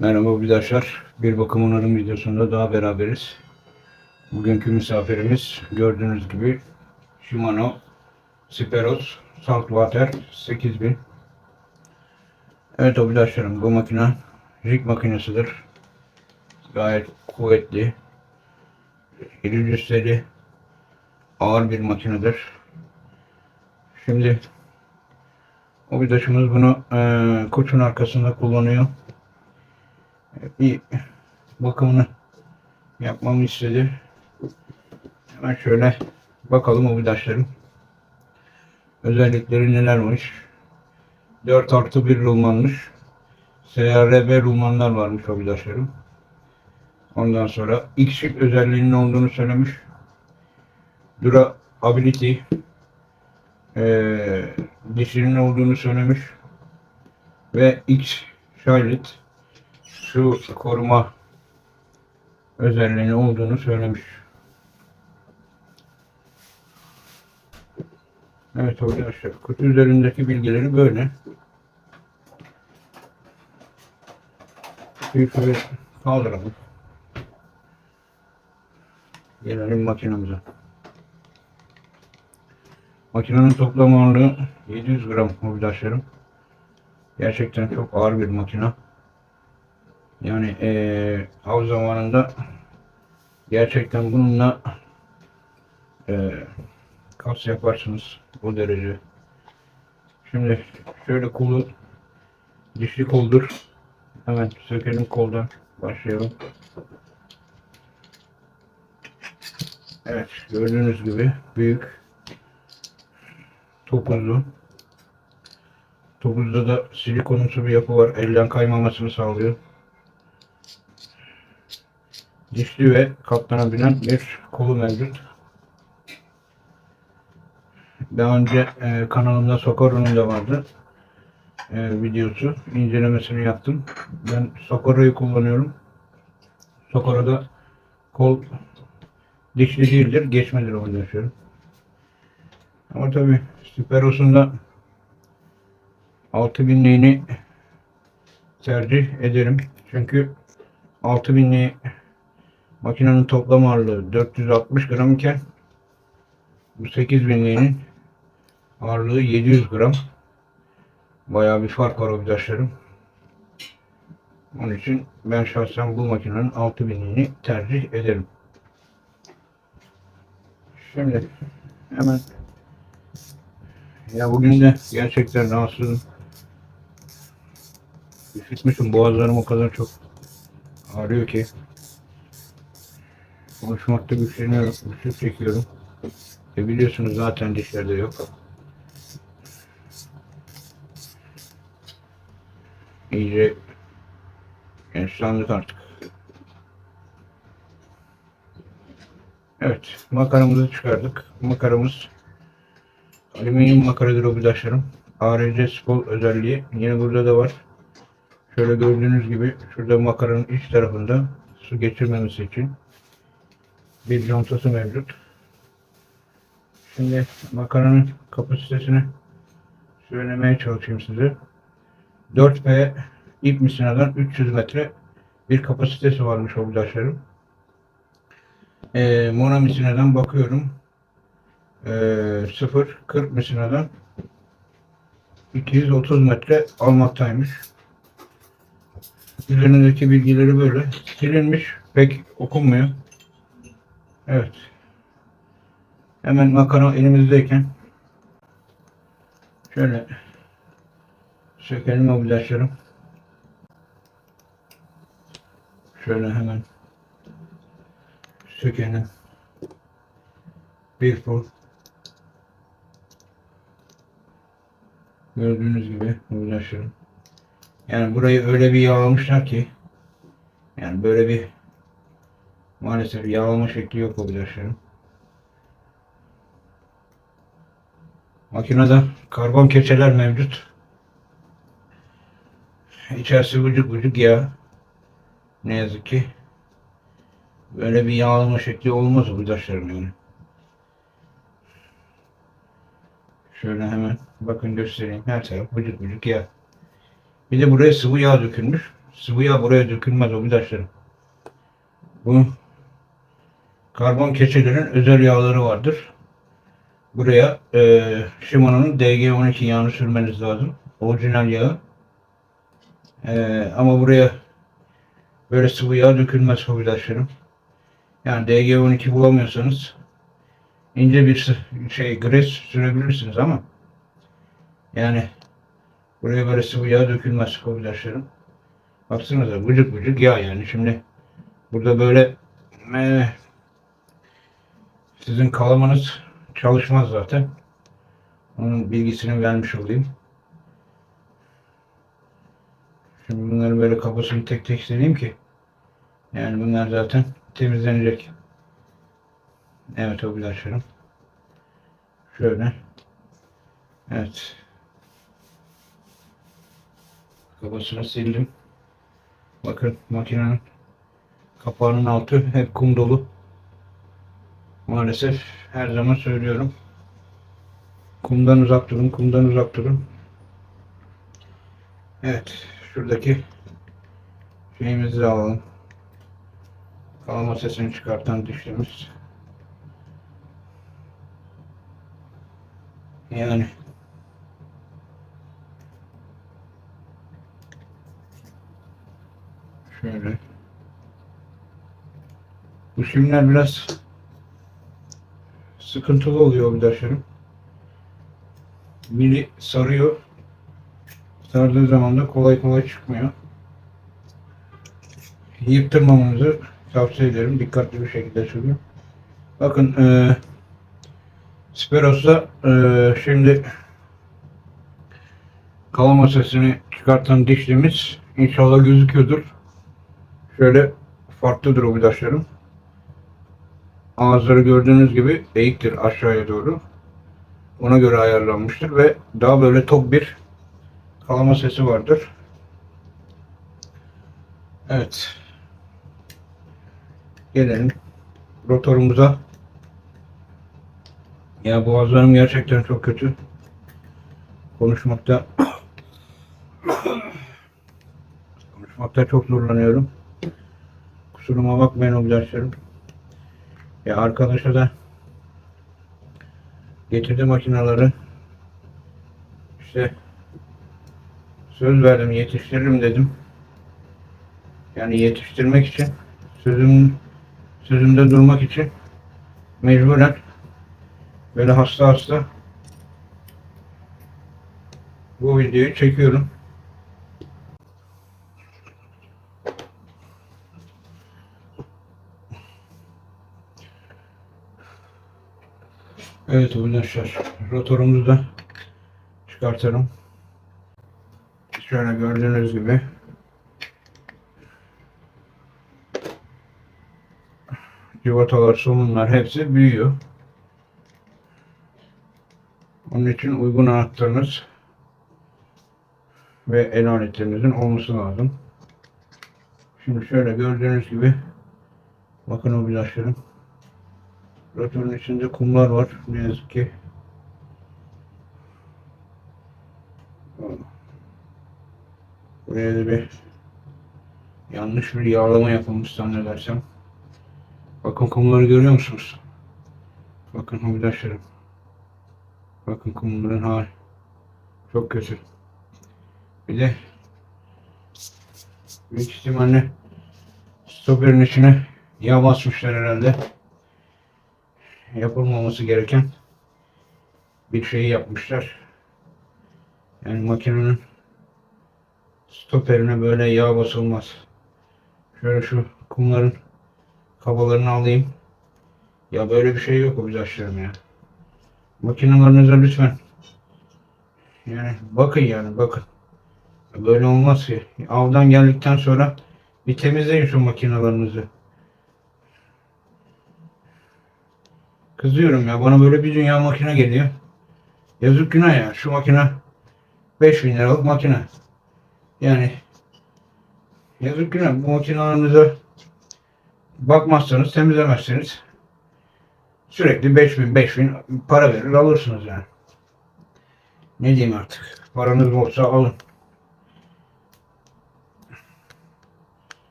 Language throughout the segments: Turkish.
Merhaba arkadaşlar. Bir bakım onarım videosunda daha beraberiz. Bugünkü misafirimiz gördüğünüz gibi Shimano Speros Saltwater 8000. Evet arkadaşlarım bu makine rig makinesidir. Gayet kuvvetli. İri cüsseli ağır bir makinedir. Şimdi o vidaşımız bunu eee koçun arkasında kullanıyor bir bakımını yapmamı istedi. Hemen şöyle bakalım o vidaçların özellikleri nelermiş. 4 artı 1 rulmanmış. SRB rulmanlar varmış o vidaçların. Ondan sonra X özelliğinin olduğunu söylemiş. Durability eee dişinin olduğunu söylemiş. Ve X Charlotte su koruma özelliği olduğunu söylemiş. Evet arkadaşlar kutu üzerindeki bilgileri böyle. Kutuyu şöyle kaldıralım. Gelelim makinamıza. Makinenin toplam ağırlığı 700 gram arkadaşlarım. Gerçekten çok ağır bir makine. Yani eee av zamanında gerçekten bununla eee kas yaparsınız bu derece. Şimdi şöyle kolu dişli koldur. Hemen sökelim koldan. Başlayalım. Evet gördüğünüz gibi büyük topuzlu. Topuzda da silikonumsu bir yapı var. Elden kaymamasını sağlıyor dişli ve katlanabilen bir kolu mevcut. Daha önce e, kanalımda Socorro'nun da vardı e, videosu. incelemesini yaptım. Ben Socorro'yu kullanıyorum. Socorro'da kol dişli değildir, geçmedir oynuyorum. Ama tabi Superos'un da 6000'liğini tercih ederim. Çünkü 6000'liği Makinenin toplam ağırlığı 460 gram iken bu 8000'liğinin ağırlığı 700 gram. Bayağı bir fark var arkadaşlarım. Onun için ben şahsen bu makinenin 6000'liğini tercih ederim. Şimdi hemen ya bugün de gerçekten rahatsızım. Üşütmüşüm boğazlarım o kadar çok ağrıyor ki. Konuşmakta güçleniyorum, güçlük çekiyorum. E biliyorsunuz zaten dişlerde yok. İyice yaşlandık artık. Evet, makaramızı çıkardık. Makaramız alüminyum makaradır o bidaşlarım. ARC Spol özelliği yine burada da var. Şöyle gördüğünüz gibi şurada makaranın iç tarafında su geçirmemesi için bir contası mevcut. Şimdi makaranın kapasitesini söylemeye çalışayım size. 4P ip misinadan 300 metre bir kapasitesi varmış arkadaşlarım. E, Mona misinadan bakıyorum. E, 0-40 misinadan 230 metre almaktaymış. Üzerindeki bilgileri böyle silinmiş. Pek okunmuyor. Evet. Hemen makara elimizdeyken şöyle sökelim mobilyajlarım. Şöyle hemen sökelim. Bir pul. Gördüğünüz gibi mobilyajlarım. Yani burayı öyle bir yağlamışlar ki yani böyle bir Maalesef yağlama şekli yok arkadaşlarım. Makinede karbon keçeler mevcut. İçerisi vıcık vıcık yağ. Ne yazık ki. Böyle bir yağlama şekli olmaz arkadaşlarım yani. Şöyle hemen bakın göstereyim. Her taraf vıcık vıcık yağ. Bir de buraya sıvı yağ dökülmüş. sıvı yağ buraya dökülmez arkadaşlarım. Bu karbon keçelerin özel yağları vardır. Buraya e, Shimano'nun DG12 yağını sürmeniz lazım. Orijinal yağı. E, ama buraya böyle sıvı yağ dökülmez arkadaşlarım. Yani DG12 bulamıyorsanız ince bir şey gres sürebilirsiniz ama yani buraya böyle sıvı yağ dökülmez arkadaşlarım. Baksanıza vıcık vıcık yağ yani şimdi burada böyle e, sizin kalamanız çalışmaz zaten. Onun bilgisini vermiş olayım. Şimdi bunları böyle kafasını tek tek sileyim ki yani bunlar zaten temizlenecek. Evet arkadaşlarım. Şöyle. Evet. Kafasını sildim. Bakın makinenin kapağının altı hep kum dolu. Maalesef her zaman söylüyorum. Kumdan uzak durun, kumdan uzak durun. Evet, şuradaki şeyimizi alalım. Kalama sesini çıkartan dişimiz. Yani şöyle bu şimdiler biraz sıkıntılı oluyor arkadaşlarım. Biri sarıyor. Sardığı zaman da kolay kolay çıkmıyor. Yıktırmamanızı tavsiye ederim. Dikkatli bir şekilde sürün. Bakın eee Speros'ta eee şimdi kalama sesini çıkartan dişlimiz inşallah gözüküyordur. Şöyle farklıdır o vidaşlarım. Ağızları gördüğünüz gibi eğiktir aşağıya doğru. Ona göre ayarlanmıştır ve daha böyle tok bir kalama sesi vardır. Evet. Gelelim rotorumuza. Ya boğazlarım gerçekten çok kötü. Konuşmakta konuşmakta çok zorlanıyorum. Kusuruma bakmayın arkadaşlarım. Ya arkadaşa da getirdi makinaları. İşte söz verdim yetiştiririm dedim. Yani yetiştirmek için sözüm sözümde durmak için mecburen böyle hasta hasta bu videoyu çekiyorum. Evet arkadaşlar rotorumuzu da çıkartalım. Şöyle gördüğünüz gibi civatalar, somunlar hepsi büyüyor. Onun için uygun anahtarınız ve el aletlerinizin olması lazım. Şimdi şöyle gördüğünüz gibi bakın o bilaçlarım. Rotorun içinde kumlar var ne yazık ki. Buraya da bir yanlış bir yağlama yapılmış zannedersem. Bakın kumları görüyor musunuz? Bakın hobidaşlarım. Bakın kumların hali. Çok kötü. Bir de büyük ihtimalle stoperin içine yağ basmışlar herhalde. Yapılmaması gereken bir şeyi yapmışlar. Yani makinenin stoperine böyle yağ basılmaz. Şöyle şu kumların kafalarını alayım. Ya böyle bir şey yok o bizaçlarım ya. Makinelerinize lütfen. Yani bakın yani bakın. Böyle olmaz ki. Avdan geldikten sonra bir temizleyin şu makinelerinizi. Kızıyorum ya bana böyle bir dünya makine geliyor. Yazık günah ya. Şu makine 5000 liralık makine. Yani yazık günah. Bu makinelerinize bakmazsanız temizlemezseniz sürekli 5000 5000 para verir alırsınız yani. Ne diyeyim artık. Paranız olsa alın.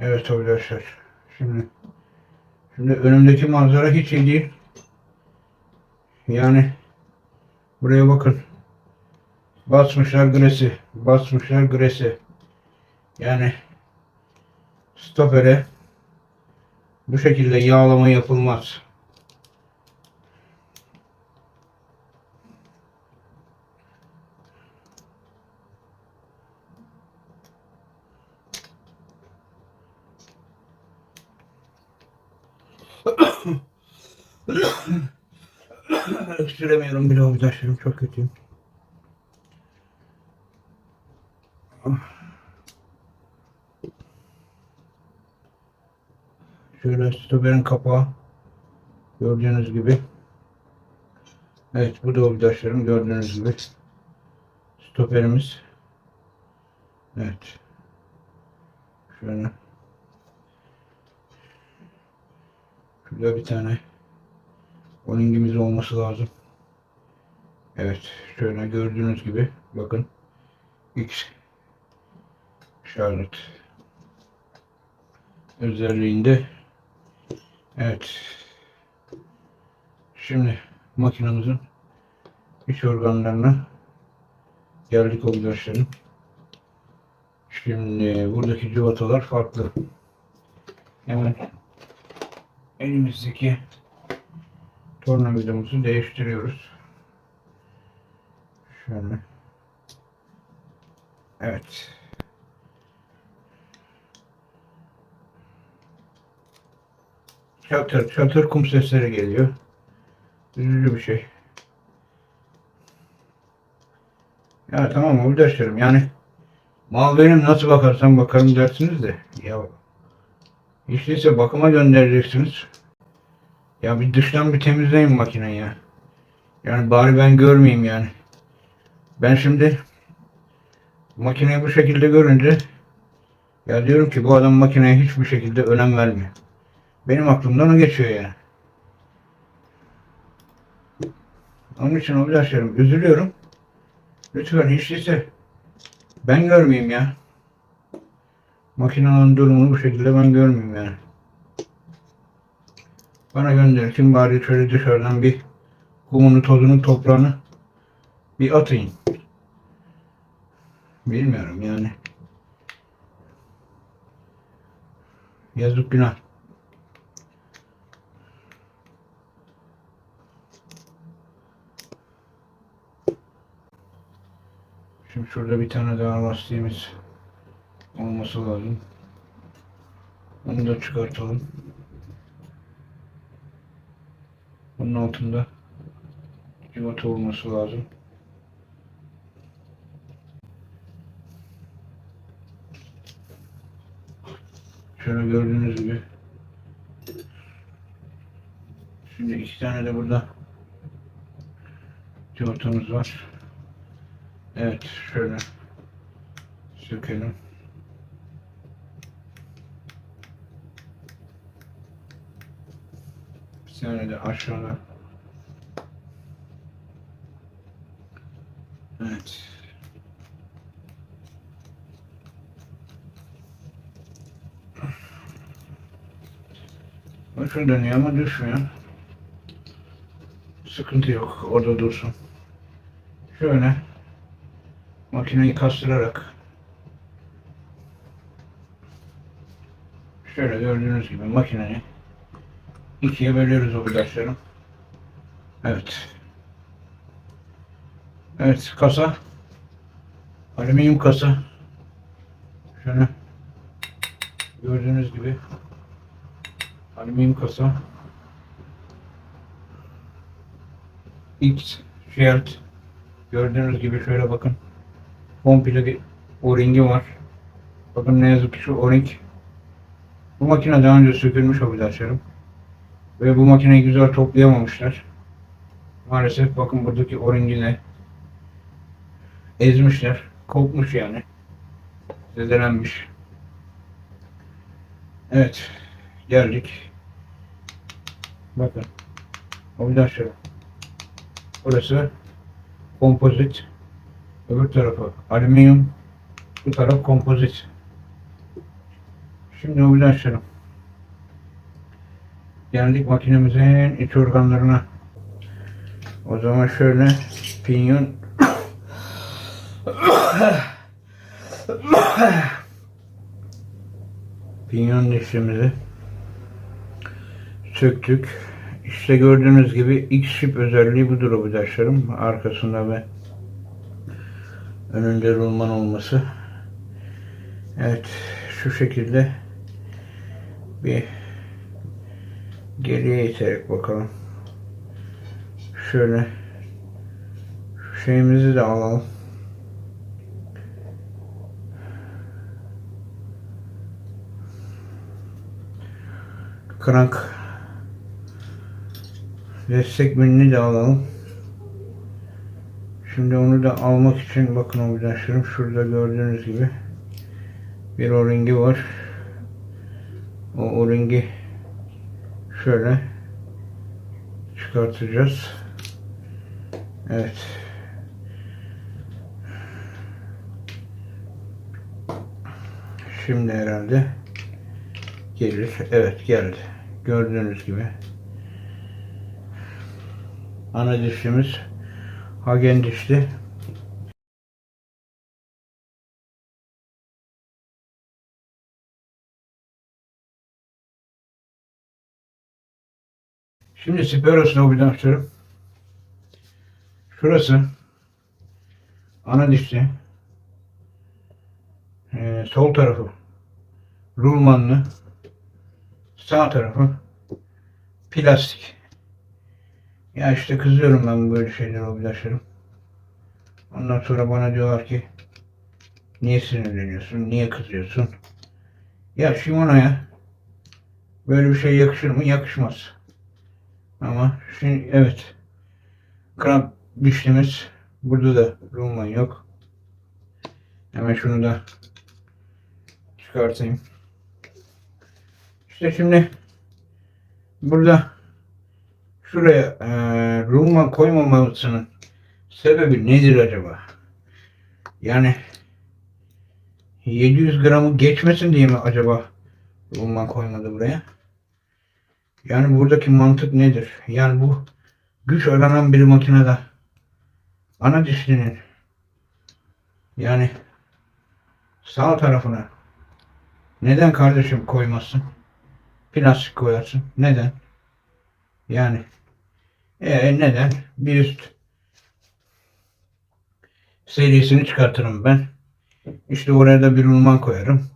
Evet arkadaşlar. Şimdi şimdi önümdeki manzara hiç iyi değil. Yani buraya bakın. Basmışlar gresi. Basmışlar gresi. Yani stopere bu şekilde yağlama yapılmaz. Süremiyorum bile arkadaşlarım çok kötüyüm. Şöyle stoperin kapağı gördüğünüz gibi. Evet bu da arkadaşlarım gördüğünüz gibi. Stoperimiz. Evet. Şöyle. Şurada bir tane Oningimiz olması lazım. Evet. Şöyle gördüğünüz gibi bakın. X Charlotte özelliğinde evet şimdi makinamızın iç organlarına geldik arkadaşlarım. Şimdi buradaki cıvatalar farklı. Hemen elimizdeki tornavidamızı değiştiriyoruz. Şöyle. Evet. Çatır çatır kum sesleri geliyor. Üzücü bir şey. Ya tamam arkadaşlarım yani mal benim nasıl bakarsam bakarım dersiniz de ya hiç değilse bakıma göndereceksiniz. Ya bir dıştan bir temizleyin makineyi ya. Yani bari ben görmeyeyim yani. Ben şimdi makineyi bu şekilde görünce ya diyorum ki bu adam makineye hiçbir şekilde önem vermiyor. Benim aklımdan o geçiyor yani. Onun için arkadaşlarım üzülüyorum. Lütfen hiç değilse ben görmeyeyim ya. Makinenin durumunu bu şekilde ben görmeyeyim yani. Bana gönderirsin bari şöyle dışarıdan bir kumunu, tozunu, toprağını bir atayım. Bilmiyorum yani. Yazık günah. Şimdi şurada bir tane daha lastiğimiz olması lazım. Onu da çıkartalım. Altında civata olması lazım. Şöyle gördüğünüz gibi. Şimdi iki tane de burada civatamız var. Evet şöyle sökelim. Bir tane de aşağıda. Evet. Bakın dönüyor ama düşmüyor. Sıkıntı yok. Orada dursun. Şöyle makineyi kastırarak şöyle gördüğünüz gibi makineyi ikiye bölüyoruz arkadaşlarım. Evet. Evet kasa. Alüminyum kasa. Şöyle. Gördüğünüz gibi. Alüminyum kasa. X Shield. Gördüğünüz gibi şöyle bakın. Komple o-ringi var. Bakın ne yazık ki şu o-ring bu makine daha önce sökülmüş arkadaşlarım. Ve bu makineyi güzel toplayamamışlar. Maalesef bakın buradaki o-ringine ezmişler. Kopmuş yani. Zedelenmiş. Evet. Geldik. Bakın. Arkadaşlar. Burası kompozit. Öbür tarafı alüminyum. Bu taraf kompozit. Şimdi hobi açalım. Geldik makinemizin iç organlarına. O zaman şöyle pinyon pinyon dişimizi söktük. İşte gördüğünüz gibi X-Ship özelliği budur arkadaşlarım. Arkasında ve önünde rulman olması. Evet şu şekilde bir geriye iterek bakalım. Şöyle şu şeyimizi de alalım. Krank destek milini de alalım. Şimdi onu da almak için bakın arkadaşlarım şurada gördüğünüz gibi bir o-ringi var. O o-ringi şöyle çıkartacağız. Evet. Şimdi herhalde gelir. Evet geldi. Gördüğünüz gibi. Ana dişimiz Hagen dişli. Şimdi siperosunu bir açıyorum. Şurası ana dişli. Ee, sol tarafı rulmanlı. Sağ tarafı plastik. Ya işte kızıyorum ben böyle şeyler arkadaşlarım. Ondan sonra bana diyorlar ki niye sinirleniyorsun, niye kızıyorsun? Ya Shimano'ya böyle bir şey yakışır mı? Yakışmaz. Ama şimdi evet kramp dişlimiz burada da rulman yok. Hemen şunu da çıkartayım. İşte şimdi burada şuraya e, rulman koymamasının sebebi nedir acaba? Yani 700 gramı geçmesin diye mi acaba rulman koymadı buraya? Yani buradaki mantık nedir? Yani bu güç aranan bir makinede ana dişlinin yani sağ tarafına neden kardeşim koymazsın? Plastik koyarsın. Neden? Yani e, neden? Bir üst serisini çıkartırım ben. İşte oraya da bir rulman koyarım.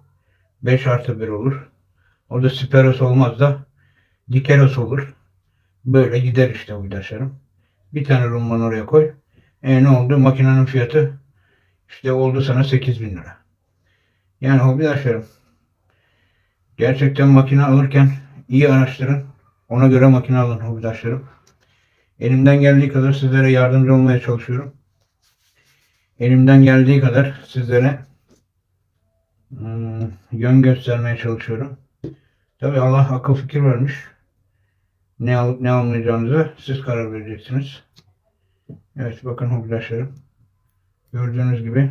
5 artı 1 olur. O da Speros olmaz da Dikeros olur. Böyle gider işte bu ilaçlarım. Bir tane rulman oraya koy. E ne oldu? Makinenin fiyatı işte oldu sana 8000 lira. Yani hobidaşlarım gerçekten makine alırken iyi araştırın. Ona göre makine alın hobidaşlarım. Elimden geldiği kadar sizlere yardımcı olmaya çalışıyorum. Elimden geldiği kadar sizlere hmm, yön göstermeye çalışıyorum. Tabi Allah akıl fikir vermiş. Ne alıp ne almayacağınıza siz karar vereceksiniz. Evet bakın hobidaşlarım. Gördüğünüz gibi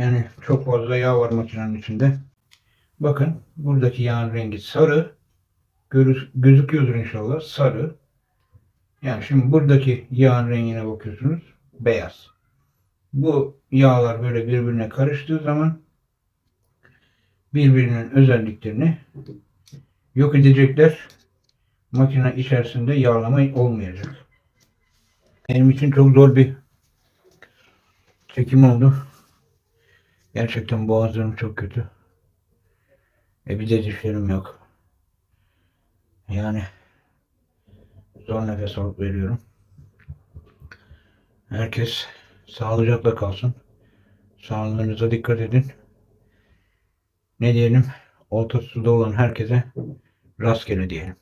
yani çok fazla yağ var makinenin içinde. Bakın buradaki yağın rengi sarı. Görü- gözüküyordur inşallah sarı. Yani şimdi buradaki yağın rengine bakıyorsunuz. Beyaz. Bu yağlar böyle birbirine karıştığı zaman birbirinin özelliklerini yok edecekler. Makine içerisinde yağlama olmayacak. Benim için çok zor bir çekim oldu. Gerçekten boğazlarım çok kötü. E bir de dişlerim yok. Yani zor nefes alıp veriyorum. Herkes sağlıcakla kalsın. Sağlığınıza dikkat edin. Ne diyelim? Orta suda olan herkese rastgele diyelim.